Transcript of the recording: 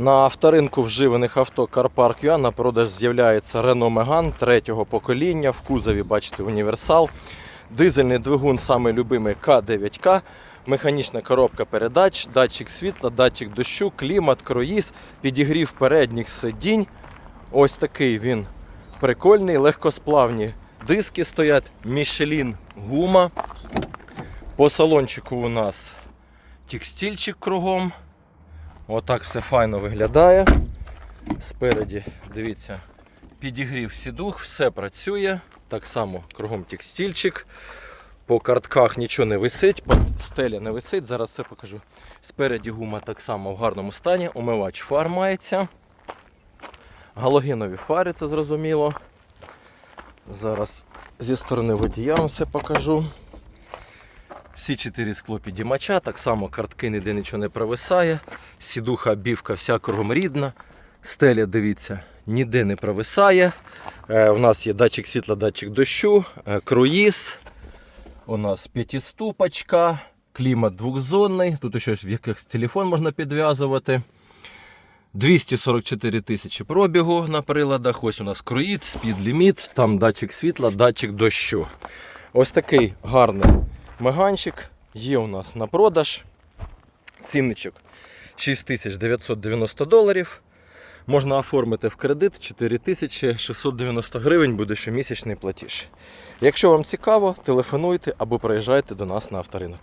На авторинку вживаних авто CarPark.ua на продаж з'являється Renault Megane третього покоління. В кузові бачите універсал. Дизельний двигун саме любимий К9К. Механічна коробка передач, датчик світла, датчик дощу, клімат, круїз, підігрів передніх сидінь. Ось такий він прикольний, легкосплавні диски стоять, Michelin гума. По салончику у нас текстильчик кругом. Отак все файно виглядає. Спереді, дивіться, підігрів сідух, все працює. Так само кругом текстильчик. По картках нічого не висить, по стеля не висить. Зараз все покажу. Спереді гума так само в гарному стані. Умивач фар мається. Галогенові фари, це зрозуміло. Зараз зі сторони водія вам все покажу. Всі чотири склопідімача, так само картки ніде нічого не провисає. Сідуха, бівка, вся кругом рідна. Стеля, дивіться, ніде не провисає. Е, у нас є датчик світла, датчик дощу, е, круїз. У нас п'ятиступочка, клімат двохзонний. Тут ще в якихось телефон можна підв'язувати. 244 тисячі пробігу на приладах. Ось у нас круїз, спід-ліміт, там датчик світла, датчик дощу. Ось такий гарний меганчик є у нас на продаж. Цінничок 6990 доларів. Можна оформити в кредит 4690 гривень буде щомісячний платіж. Якщо вам цікаво, телефонуйте або приїжджайте до нас на авторинок.